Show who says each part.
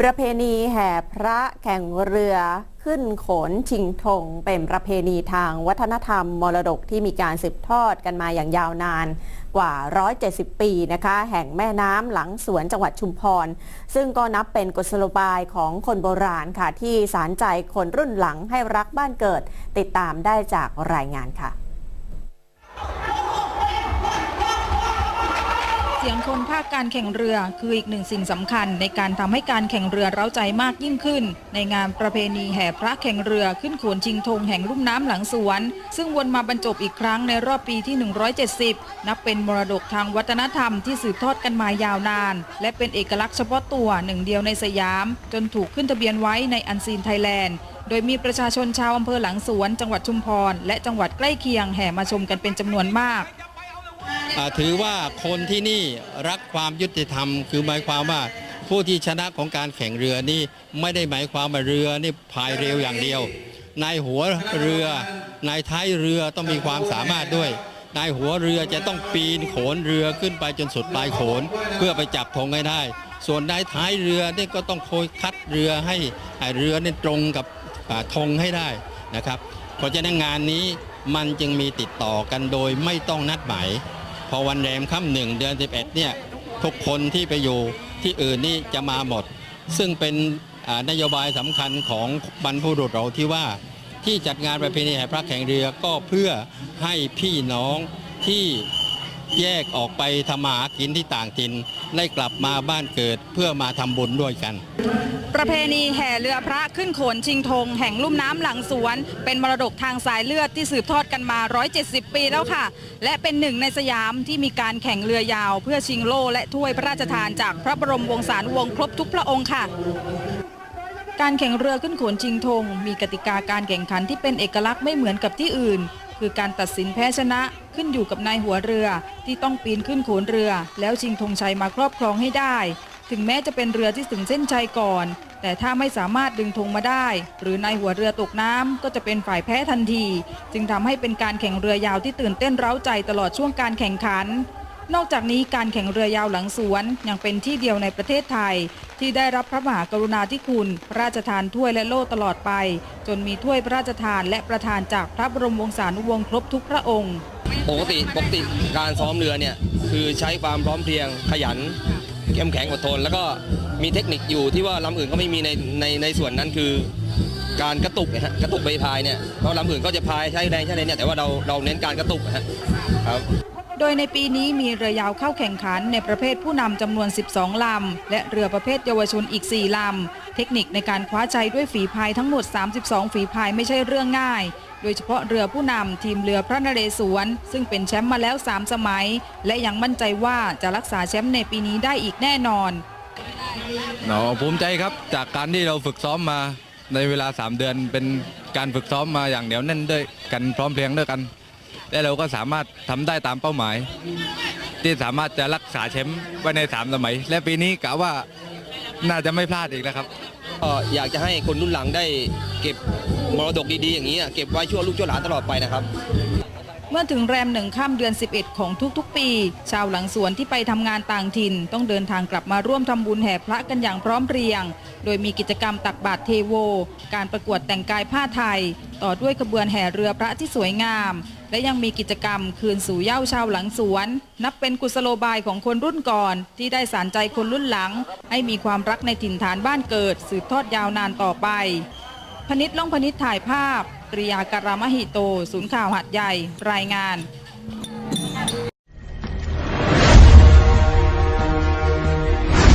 Speaker 1: ประเพณีแห่พระแข่งเรือขึ้นโขนชิงธงเป็นประเพณีทางวัฒนธรรมมรดกที่มีการสืบทอดกันมาอย่างยาวนานกว่า 170 ปีนะคะ แห่งแม่น้ำหลังสวนจังหวัดชุมพร ซึ่งก็นับเป็นกุศโลบายของคนโบราณค่ะ ที่สารใจคนรุ่นหลังให้รักบ้านเกิด ติดตามได้จากรายงานค่ะ
Speaker 2: สียงคนภาคการแข่งเรือคืออีกหนึ่งสิ่งสำคัญ ในการทำให้การแข่งเรือเร้าใจมากยิ่งขึ้น ในงานประเพณีแห่พระแข่งเรือขึ้นโขนชิงธงแห่งลุ่มน้ำหลังสวน ซึ่งวนมาบรรจบอีกครั้งในรอบปีที่ 170 นับเป็นมรดกทางวัฒนธรรมที่สืบทอดกันมายาวนาน และเป็นเอกลักษณ์เฉพาะตัวหนึ่งเดียวในสยาม จนถูกขึ้นทะเบียนไว้ในอันซีนไทยแลนด์โดยมีประชาชนชาวอำเภอหลังสวน จังหวัดชุมพร และจังหวัดใกล้เคียงแห่มาชมกันเป็นจำนวนมาก
Speaker 3: ถือว่าคนที่นี่รักความยุติธรรม คือหมายความว่าผู้ที่ชนะของการแข่งเรือนี่ไม่ได้หมายความว่าเรือนี่พายเร็วอย่างเดียวนายหัวเรือนายท้ายเรือต้องมีความสามารถด้วยนายหัวเรือจะต้องปีนโขนเรือขึ้นไปจนสุดปลายโขน เพื่อไปจับธงให้ได้ ส่วนนายท้ายเรือนี่ก็ต้องคอยคัดเรือให้เรือนี่ตรงกับอ่าธงให้ได้นะครับ เพราะฉะนั้นงานนี้มันจึงมีติดต่อกันโดยไม่ต้องนัดหมาย พอวันแรมค่ำหนึ่งเดือน 11เนี่ยทุกคนที่ไปอยู่ที่อื่นนี่จะมาหมด ซึ่งเป็นนโยบายสำคัญของบรรพบุรุษเราที่ว่าที่จัดงานประเพณีแห่พระแข่งเรือก็เพื่อให้พี่น้องที่ แยกออกไปทำมาหากินที่ต่างถิ่นได้กลับมาบ้านเกิดเพื่อมาทำบุญด้วยกัน
Speaker 2: ประเพณีแห่เรือพระขึ้นโขนชิงธงแห่งลุ่มน้ำหลังสวน เป็นมรดกทางสายเลือดที่สืบทอดกันมา 170 ปีแล้วค่ะ และเป็นหนึ่งในสยามที่มีการแข่งเรือยาว เพื่อชิงโล่และถ้วยพระราชทานจากพระบรมวงศานุวงศ์ครบทุกพระองค์ค่ะการแข่งเรือขึ้นโขนชิงธงมีกติกาการแข่งขันที่เป็นเอกลักษณ์ไม่เหมือนกับที่อื่น คือการตัดสินแพ้ชนะขึ้นอยู่กับนายหัวเรือที่ต้องปีนขึ้นโขนเรือ แล้วชิงธงชัยมาครอบครองให้ได้ ถึงแม้จะเป็นเรือที่ถึงเส้นชัยก่อน แต่ถ้าไม่สามารถดึงธงมาได้ หรือนายหัวเรือตกน้ำก็จะเป็นฝ่ายแพ้ทันที จึงทำให้เป็นการแข่งเรือยาวที่ตื่นเต้นเร้าใจตลอดช่วงการแข่งขัน นอกจากนี้การแข่งเรือยาวหลังสวนยังเป็นที่เดียวในประเทศไทย ที่ได้รับพระมหากรุณาธิคุณ พระราชทานถ้วยและโล่ตลอดไป จนมีถ้วยพระราชทานและประทานจากพระบรมวงศานุวงศ์ครบทุกพระองค์
Speaker 4: ปกติปกติการซ้อมเรือเนี่ยคือใช้ความพร้อมเพรียงขยันเข้มแข็งอดทน แล้วก็มีเทคนิคอยู่ที่ว่าลำอื่นเขาไม่มีในในในส่วนนั้นคือการกระตุกนะฮะกระตุกใบพายเนี่ยเพราะลำอื่นก็จะพายใช้แรงใช้แรงเนี่ยแต่ว่าเราเราเน้นการกระตุกนะครับ
Speaker 2: โดยในปีนี้มีเรือยาวเข้าแข่งขันในประเภทผู้นำจำนวน 12 ลำ และเรือประเภทเยาวชนอีก 4 ลำ เทคนิคในการคว้าใจด้วยฝีพายทั้งหมด 32 ฝีพายไม่ใช่เรื่องง่าย โดยเฉพาะเรือผู้นำทีมเรือพระนเรศวร ซึ่งเป็นแชมป์มาแล้ว 3 สมัย และยังมั่นใจว่าจะรักษาแชมป์ในปีนี้ได้อีกแน่นอน
Speaker 5: เนาภูมิใจครับจากการที่เราฝึกซ้อมมาในเวลา 3 เดือนเป็นการฝึกซ้อมมาอย่างเหนียวแน่นด้วยกันพร้อมเพรียงด้วยกัน และเราก็สามารถทำได้ตามเป้าหมาย ที่สามารถจะรักษาแชมป์ไว้ใน3สมัย และปีนี้กะว่าน่าจะไม่พลาดอีกแล้วครับ
Speaker 4: ก็อยากจะให้คนรุ่นหลังได้เก็บมรดกดีๆอย่างนี้อะเก็บไว้ชั่วลูกชั่วหลานตลอดไปนะครับ
Speaker 2: เมื่อถึงแรมหนึ่งค่ำเดือน 11 ของทุกๆ ปี ชาวหลังสวนที่ไปทำงานต่างถิ่น ต้องเดินทางกลับมาร่วมทำบุญแห่พระกันอย่างพร้อมเพรียง โดยมีกิจกรรมตักบาตรเทโว การประกวดแต่งกายผ้าไทย ต่อด้วยขบวนแห่เรือพระที่สวยงาม และยังมีกิจกรรมคืนสู่เย้าชาวหลังสวน นับเป็นกุศโลบายของคนรุ่นก่อน ที่ได้สารใจคนรุ่นหลัง ให้มีความรักในถิ่นฐานบ้านเกิด สืบทอดยาวนานต่อไปพนิษฐ์ล่องพนิษฐ์ถ่ายภาพ ตริยาการามหิโต ศูนย์ข่าวหัดใหญ่ รายงาน